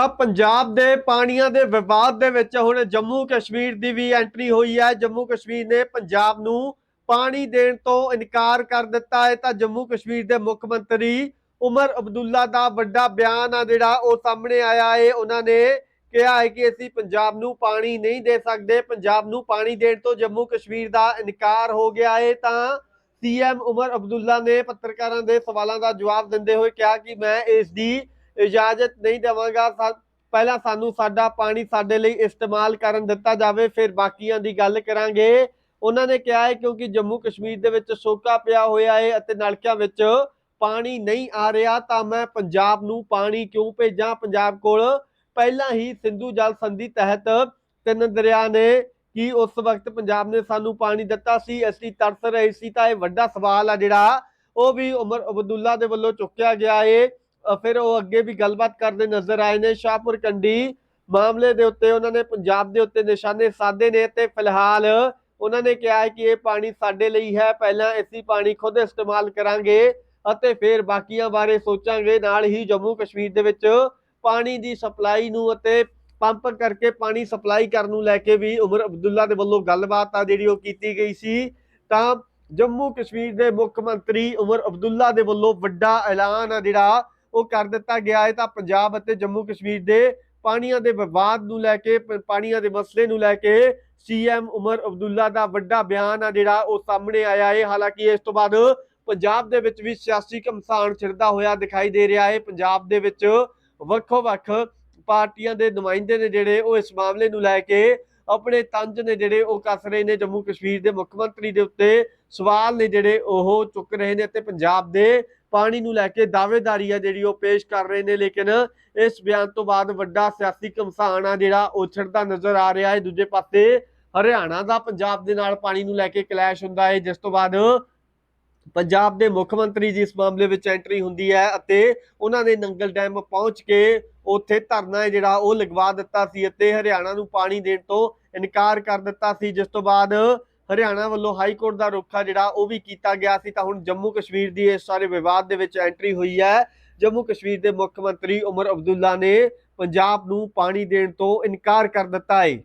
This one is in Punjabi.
ਤਾਂ ਪੰਜਾਬ ਦੇ ਪਾਣੀਆਂ ਦੇ ਵਿਵਾਦ ਦੇ ਵਿੱਚ ਹੁਣ ਜੰਮੂ ਕਸ਼ਮੀਰ ਦੀ ਵੀ ਐਂਟਰੀ ਹੋਈ ਹੈ। ਜੰਮੂ ਕਸ਼ਮੀਰ ਨੇ ਪੰਜਾਬ ਨੂੰ ਪਾਣੀ ਦੇਣ ਤੋਂ ਇਨਕਾਰ ਕਰ ਦਿੱਤਾ ਹੈ। ਤਾਂ ਜੰਮੂ ਕਸ਼ਮੀਰ ਦੇ ਮੁੱਖ ਮੰਤਰੀ ਉਮਰ ਅਬਦੁੱਲਾ ਦਾ ਵੱਡਾ ਬਿਆਨ ਆ ਜਿਹੜਾ ਉਹ ਸਾਹਮਣੇ ਆਇਆ ਹੈ ਉਹਨਾਂ ਨੇ ਕਿਹਾ ਹੈ ਕਿ ਅਸੀਂ ਪੰਜਾਬ ਨੂੰ ਪਾਣੀ ਨਹੀਂ ਦੇ ਸਕਦੇ। ਪੰਜਾਬ ਨੂੰ ਪਾਣੀ ਦੇਣ ਤੋਂ ਜੰਮੂ ਕਸ਼ਮੀਰ ਦਾ ਇਨਕਾਰ ਹੋ ਗਿਆ ਹੈ ਤਾਂ ਸੀਐਮ ਉਮਰ ਅਬਦੁੱਲਾ ਨੇ ਪੱਤਰਕਾਰਾਂ ਦੇ ਸਵਾਲਾਂ ਦਾ ਜਵਾਬ ਦਿੰਦੇ ਹੋਏ ਕਿਹਾ ਕਿ ਮੈਂ ਇਸ ਦੀ ਇਜਾਜ਼ਤ ਨਹੀਂ ਦੇਵਾਂਗਾ। ਪਹਿਲਾਂ ਸਾਨੂੰ ਸਾਡਾ ਪਾਣੀ ਸਾਡੇ ਲਈ ਇਸਤੇਮਾਲ ਕਰਨ ਦਿੱਤਾ ਜਾਵੇ, ਫਿਰ ਬਾਕੀਆਂ ਦੀ ਗੱਲ ਕਰਾਂਗੇ। ਉਹਨਾਂ ਨੇ ਕਿਹਾ ਹੈ ਕਿਉਂਕਿ ਜੰਮੂ ਕਸ਼ਮੀਰ ਦੇ ਵਿੱਚ ਸੋਕਾ ਪਿਆ ਹੋਇਆ ਹੈ ਅਤੇ ਨਲਕਿਆਂ ਵਿੱਚ ਪਾਣੀ ਨਹੀਂ ਆ ਰਿਹਾ, ਤਾਂ ਮੈਂ ਪੰਜਾਬ ਨੂੰ ਪਾਣੀ ਕਿਉਂ ਭੇਜਾਂ? ਪੰਜਾਬ ਕੋਲ ਪਹਿਲਾਂ ਹੀ ਸਿੰਧੂ ਜਲ ਸੰਧੀ ਤਹਿਤ ਤਿੰਨ ਦਰਿਆ ਨੇ ਕਿ ਉਸ ਵਕਤ ਪੰਜਾਬ ਨੇ ਸਾਨੂੰ ਪਾਣੀ ਦਿੱਤਾ ਸੀ। ਅਸੀਂ ਤਰਸ ਰਹੇ ਸੀ, ਤਾਂ ਇਹ ਵੱਡਾ ਸਵਾਲ ਆ ਜਿਹੜਾ, ਉਹ ਵੀ ਉਮਰ ਅਬਦੁੱਲਾ ਦੇ ਵੱਲੋਂ ਚੁੱਕਿਆ ਗਿਆ ਏ। ਫਿਰ ਉਹ ਅੱਗੇ ਵੀ ਗੱਲਬਾਤ ਕਰਦੇ ਨਜ਼ਰ ਆਏ ਨੇ, ਸ਼ਾਹਪੁਰ ਕੰਡੀ ਮਾਮਲੇ ਦੇ ਉੱਤੇ ਉਹਨਾਂ ਨੇ ਪੰਜਾਬ ਦੇ ਉੱਤੇ ਨਿਸ਼ਾਨੇ ਸਾਧੇ ਨੇ ਤੇ ਫਿਲਹਾਲ ਉਹਨਾਂ ਨੇ ਕਿਹਾ ਹੈ ਕਿ ਇਹ ਪਾਣੀ ਸਾਡੇ ਲਈ ਹੈ, ਪਹਿਲਾਂ ਅਸੀਂ ਪਾਣੀ ਖੁਦ ਇਸਤੇਮਾਲ ਕਰਾਂਗੇ ਅਤੇ ਫਿਰ ਬਾਕੀਆਂ ਬਾਰੇ ਸੋਚਾਂਗੇ। ਨਾਲ ਹੀ ਜੰਮੂ ਕਸ਼ਮੀਰ ਦੇ ਵਿੱਚ ਪਾਣੀ ਦੀ ਸਪਲਾਈ ਨੂੰ ਅਤੇ ਪੰਪ ਕਰਕੇ ਪਾਣੀ ਸਪਲਾਈ ਕਰਨ ਨੂੰ ਲੈ ਕੇ ਵੀ ਉਮਰ ਅਬਦੁੱਲਾ ਦੇ ਵੱਲੋਂ ਗੱਲਬਾਤ ਆ ਜਿਹੜੀ ਉਹ ਕੀਤੀ ਗਈ ਸੀ। ਤਾਂ ਜੰਮੂ ਕਸ਼ਮੀਰ ਦੇ ਮੁੱਖ ਮੰਤਰੀ ਉਮਰ ਅਬਦੁੱਲਾ ਦੇ ਵੱਲੋਂ ਵੱਡਾ ਐਲਾਨ ਆ ਜਿਹੜਾ ਉਹ ਕਰ ਦਿੱਤਾ ਗਿਆ ਹੈ ਤਾਂ ਪੰਜਾਬ ਅਤੇ ਜੰਮੂ ਕਸ਼ਮੀਰ ਦੇ ਪਾਣੀਆਂ ਦੇ ਵਿਵਾਦ ਨੂੰ ਲੈ ਕੇ ਪਾਣੀਆਂ ਦੇ ਮਸਲੇ ਨੂੰ ਲੈ ਕੇ ਸੀਐਮ ਉਮਰ ਅਬਦੁੱਲਾ ਦਾ ਵੱਡਾ ਬਿਆਨ ਆ ਜਿਹੜਾ ਉਹ ਸਾਹਮਣੇ ਆਇਆ ਹੈ। ਹਾਲਾਂਕਿ ਇਸ ਤੋਂ ਬਾਅਦ ਪੰਜਾਬ ਦੇ ਵਿੱਚ ਵੀ ਸਿਆਸੀ ਘਮਸਾਨ ਛਿੜਦਾ ਹੋਇਆ ਦਿਖਾਈ ਦੇ ਰਿਹਾ ਹੈ। ਪੰਜਾਬ ਦੇ ਵਿੱਚ ਵੱਖੋ ਵੱਖ ਪਾਰਟੀਆਂ ਦੇ ਨੁਮਾਇੰਦੇ ਨੇ ਜਿਹੜੇ ਉਹ ਇਸ ਮਾਮਲੇ ਨੂੰ ਲੈ ਕੇ ਆਪਣੇ ਤੰਜ ਨੇ ਜਿਹੜੇ ਉਹ ਕੱਸ ਰਹੇ ਨੇ। ਜੰਮੂ ਕਸ਼ਮੀਰ ਦੇ ਮੁੱਖ ਮੰਤਰੀ ਦੇ ਉੱਤੇ ਸਵਾਲ ਨੇ ਜਿਹੜੇ ਉਹ ਚੁੱਕ ਰਹੇ ਨੇ ਤੇ ਪੰਜਾਬ ਦੇ ਪਾਣੀ ਨੂੰ ਲੈ ਕੇ ਦਾਅਵੇਦਾਰੀ ਆ ਜਿਹੜੀ ਉਹ ਪੇਸ਼ ਕਰ ਰਹੇ ਨੇ, ਲੇਕਿਨ ਇਸ ਬਿਆਨ ਤੋਂ ਬਾਅਦ ਵੱਡਾ ਸਿਆਸੀ ਘਮਸਾਨ ਆ ਜਿਹੜਾ ਉਹ ਨਜ਼ਰ ਆ ਰਿਹਾ ਹੈ। ਦੂਜੇ ਪਾਸੇ ਹਰਿਆਣਾ ਦਾ ਪੰਜਾਬ ਦੇ ਨਾਲ ਪਾਣੀ ਨੂੰ ਲੈ ਕੇ ਕਲੈਸ਼ ਹੁੰਦਾ ਹੈ, ਜਿਸ ਤੋਂ ਬਾਅਦ ਪੰਜਾਬ ਦੇ ਮੁੱਖ ਮੰਤਰੀ ਜੀ ਇਸ ਮਾਮਲੇ ਵਿੱਚ ਐਂਟਰੀ ਹੁੰਦੀ ਹੈ ਅਤੇ ਉਹਨਾਂ ਨੇ ਨੰਗਲ ਡੈਮ ਪਹੁੰਚ ਕੇ ਉੱਥੇ ਧਰਨਾ ਹੈ ਜਿਹੜਾ ਉਹ ਲਗਵਾ ਦਿੱਤਾ ਸੀ ਅਤੇ ਹਰਿਆਣਾ ਨੂੰ ਪਾਣੀ ਦੇਣ ਤੋਂ ਇਨਕਾਰ ਕਰ ਦਿੱਤਾ ਸੀ, ਜਿਸ ਤੋਂ ਬਾਅਦ ਹਰਿਆਣਾ ਵੱਲੋਂ ਹਾਈ ਕੋਰਟ ਦਾ ਰੁੱਖਾ ਜਿਹੜਾ ਉਹ ਵੀ ਕੀਤਾ ਗਿਆ ਸੀ, ਤਾਂ ਹੁਣ ਜੰਮੂ ਕਸ਼ਮੀਰ ਦੀ ਇਸ ਸਾਰੇ ਵਿਵਾਦ ਦੇ ਵਿੱਚ ਐਂਟਰੀ ਹੋਈ ਹੈ। ਜੰਮੂ ਕਸ਼ਮੀਰ ਦੇ ਮੁੱਖ ਮੰਤਰੀ ਉਮਰ ਅਬਦੁੱਲਾ ਨੇ ਪੰਜਾਬ ਨੂੰ ਪਾਣੀ ਦੇਣ ਤੋਂ ਇਨਕਾਰ ਕਰ ਦਿੱਤਾ ਹੈ